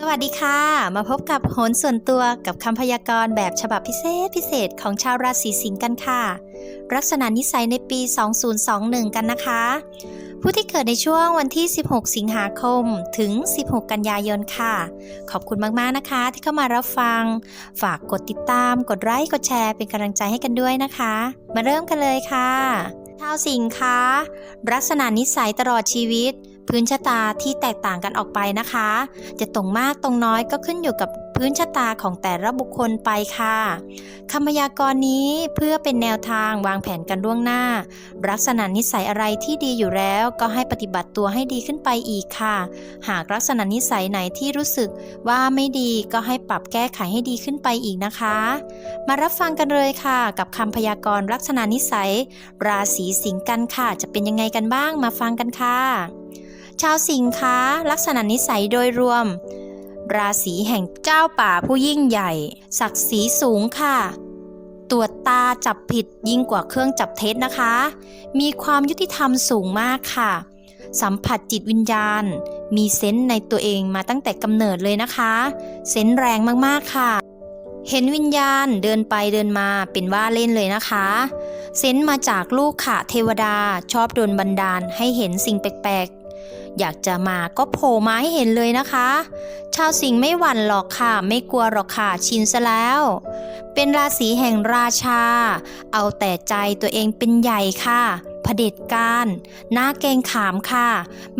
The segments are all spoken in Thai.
สวัสดีค่ะ มาพบกับโหนส่วนตัวกับคำพยากรณ์แบบฉบับพิเศษพิเศษของชาวราศีสิงห์กันค่ะ ลักษณะนิสัยในปี 2021 กันนะคะ ผู้ที่เกิดในช่วงวันที่ 16 สิงหาคม ถึง 16 กันยายนค่ะ ขอบคุณมากๆนะคะ ที่เข้ามารับฟัง ฝากกดติดตาม กดไลค์กดแชร์เป็นกำลังใจให้กันด้วยนะคะ มาเริ่มกันเลยค่ะชาวสิงห์คะลักษณะนิสัยตลอดชีวิต พื้นชะตาที่แตกต่างกันออกไปนะคะ จะตรงมากตรงน้อยก็ขึ้นอยู่กับพื้นชะตาของแต่ละบุคคลไปค่ะคำพยากรณ์นี้เพื่อเป็นแนวทางวางแผนกันล่วงหน้า ลักษณะนิสัยอะไรที่ดีอยู่แล้วก็ให้ปฏิบัติตัวให้ดีขึ้นไปอีกค่ะ หากลักษณะนิสัยไหนที่รู้สึกว่าไม่ดีก็ให้ปรับแก้ไขให้ดีขึ้นไปอีกนะคะ มารับฟังกันเลยค่ะ กับคำพยากรณ์ลักษณะนิสัย ราศีสิงห์กันค่ะ จะเป็นยังไงกันบ้างมาฟังกันค่ะ ชาวสิงห์คะลักษณะนิสัยโดยรวม ราศีแห่งเจ้าป่าผู้ยิ่งใหญ่ ศักดิ์ศรีสูงค่ะ ตรวจตาจับผิดยิ่งกว่าเครื่องจับเท็จนะคะ มีความยุติธรรมสูงมากค่ะ สัมผัสจิตวิญญาณ มีเซนส์ในตัวเองมาตั้งแต่กำเนิดเลยนะคะ เซนส์แรงมากๆค่ะเห็นวิญญาณเดินไปเดินมาเป็นว่าเล่นเลยนะคะ เซนส์มาจากลูกค่ะเทวดาชอบโดนบันดาลให้เห็นสิ่งแปลก อยากจะมาก็โผล่มาให้เห็นเลยนะคะ ชาวสิงห์ไม่หวั่นหรอกค่ะ ไม่กลัวหรอกค่ะ ชินซะแล้ว เป็นราศีแห่งราชา เอาแต่ใจตัวเองเป็นใหญ่ค่ะเผด็จการหน้าเกงขามค่ะ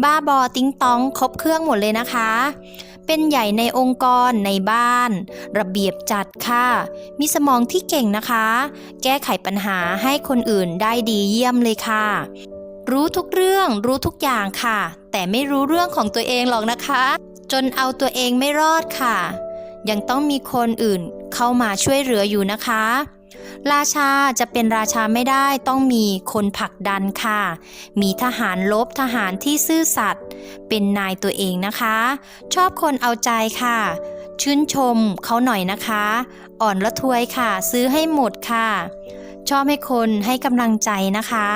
บ้าบอติ้งต้องครบเครื่องหมดเลยนะคะ เป็นใหญ่ในองค์กรในบ้าน ระเบียบจัดค่ะ มีสมองที่เก่งนะคะ แก้ไขปัญหาให้คนอื่นได้ดีเยี่ยมเลยค่ะ รู้ทุกเรื่อง รู้ทุกอย่างค่ะ แต่ไม่รู้เรื่องของตัวเองหรอกนะคะ จนเอาตัวเองไม่รอดค่ะ ยังต้องมีคนอื่นเข้ามาช่วยเหลืออยู่นะคะ ราชาจะเป็นราชาไม่ได้ต้องมีคนผลักดันค่ะ มีทหารลบทหารที่ซื่อสัตย์เป็นนายตัวเองนะคะ ชอบคนเอาใจค่ะ ชื่นชมเขาหน่อยนะคะ อ่อนละทวยค่ะ ซื้อให้หมดค่ะ ชอบให้คนให้กำลังใจนะคะ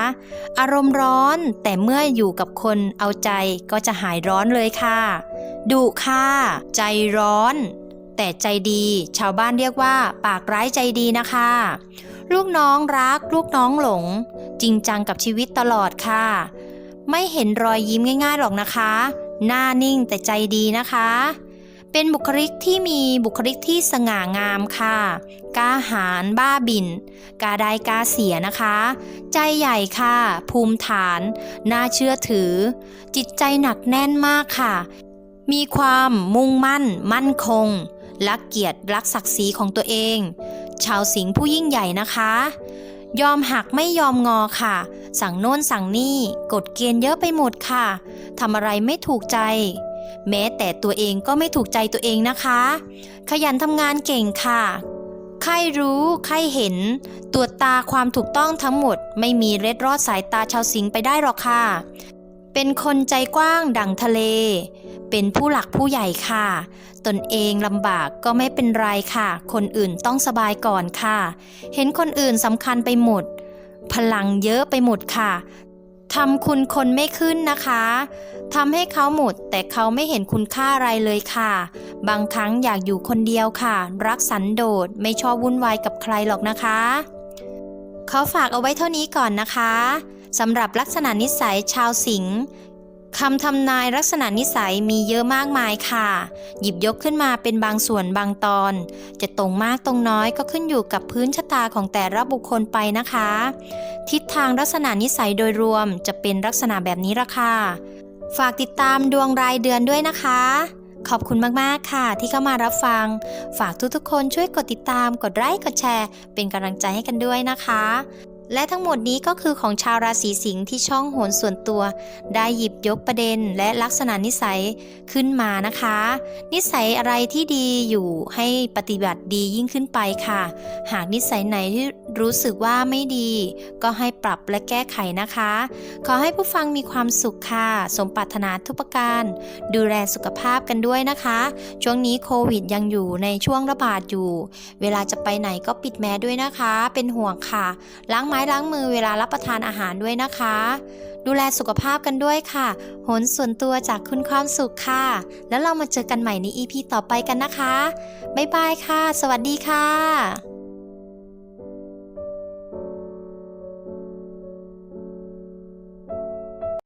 อารมณ์ร้อนแต่เมื่ออยู่กับคนเอาใจก็จะหายร้อนเลยค่ะ ดุค่ะ ใจร้อน แต่ใจดี ชาวบ้านเรียกว่า ปากร้ายใจดีนะคะ ลูกน้องรัก ลูกน้องหลง จริงจังกับชีวิตตลอดค่ะ ไม่เห็นรอยยิ้มง่ายๆหรอกนะคะ หน้านิ่งแต่ใจดีนะคะ เป็นบุคลิกที่มีบุคลิกที่สง่างามค่ะ กล้าหาญบ้าบิน กาได้กาเสียนะคะ ใจใหญ่ค่ะ ภูมิฐาน น่าเชื่อถือ จิตใจหนักแน่นมากค่ะ มีความมุ่งมั่น มั่นคง รักเกียรติรักศักดิ์ศรีของตัวเอง ชาวสิงห์ผู้ยิ่งใหญ่นะคะ ยอมหักไม่ยอมงอค่ะ สั่งโน่นสั่งนี่ กฎเกณฑ์เยอะไปหมดค่ะทำอะไรไม่ถูกใจ แม้แต่ตัวเองก็ไม่ถูกใจตัวเองนะคะ ขยันทำงานเก่งค่ะใครรู้ใครเห็น ตรวจตาความถูกต้องทั้งหมด ไม่มีเร็ดรอดสายตาชาวสิงไปได้หรอกค่ะ เป็นคนใจกว้างดั่งทะเล เป็นผู้หลักผู้ใหญ่ค่ะ ตนเองลำบากก็ไม่เป็นไรค่ะ คนอื่นต้องสบายก่อนค่ะ เห็นคนอื่นสำคัญไปหมด พลังเยอะไปหมดค่ะ ทำคุณคนไม่ขึ้นนะคะทำให้เขาหมด แต่เขาไม่เห็นคุณค่าอะไรเลยค่ะ บางครั้งอยากอยู่คนเดียวค่ะ รักสันโดษไม่ชอบวุ่นวายกับใครหรอกนะคะเขาฝากเอาไว้เท่านี้ก่อนนะคะสำหรับลักษณะนิสัยชาวสิงห์ คำทำนายลักษณะนิสัยมีเยอะมากมายค่ะ หยิบยกขึ้นมาเป็นบางส่วนบางตอน จะตรงมากตรงน้อยก็ขึ้นอยู่กับพื้นชะตาของแต่ละบุคคลไปนะคะ ทิศทางลักษณะนิสัยโดยรวมจะเป็นลักษณะแบบนี้ละค่ะ ฝากติดตามดวงรายเดือนด้วยนะคะ ขอบคุณมากๆค่ะ ที่เข้ามารับฟัง ฝากทุกๆคนช่วยกดติดตาม กดไลค์กดแชร์ เป็นกำลังใจให้กันด้วยนะคะ และทั้งหมดนี้ก็คือของชาวราศีสิงห์ที่ช่องโหนส่วนตัว ได้หยิบยกประเด็นและลักษณะนิสัยขึ้นมานะคะ นิสัยอะไรที่ดีอยู่ให้ปฏิบัติดียิ่งขึ้นไปค่ะ หากนิสัยไหนที่รู้สึกว่าไม่ดี ก็ให้ปรับและแก้ไขนะคะ ขอให้ผู้ฟังมีความสุขค่ะ สมปรารถนาทุกประการ ดูแลสุขภาพกันด้วยนะคะ ช่วงนี้โควิดยังอยู่ในช่วงระบาดอยู่ เวลาจะไปไหนก็ปิดแมสด้วยนะคะ เป็นห่วงค่ะล้างไม้ล้างมือเวลารับประทานอาหารด้วยนะคะ ดูแลสุขภาพกันด้วยค่ะโหนส่วนตัวจากคุณความสุขค่ะ แล้วเรามาเจอกันใหม่ใน EP ต่อไปกันนะคะ บ๊ายบายค่ะ สวัสดีค่ะ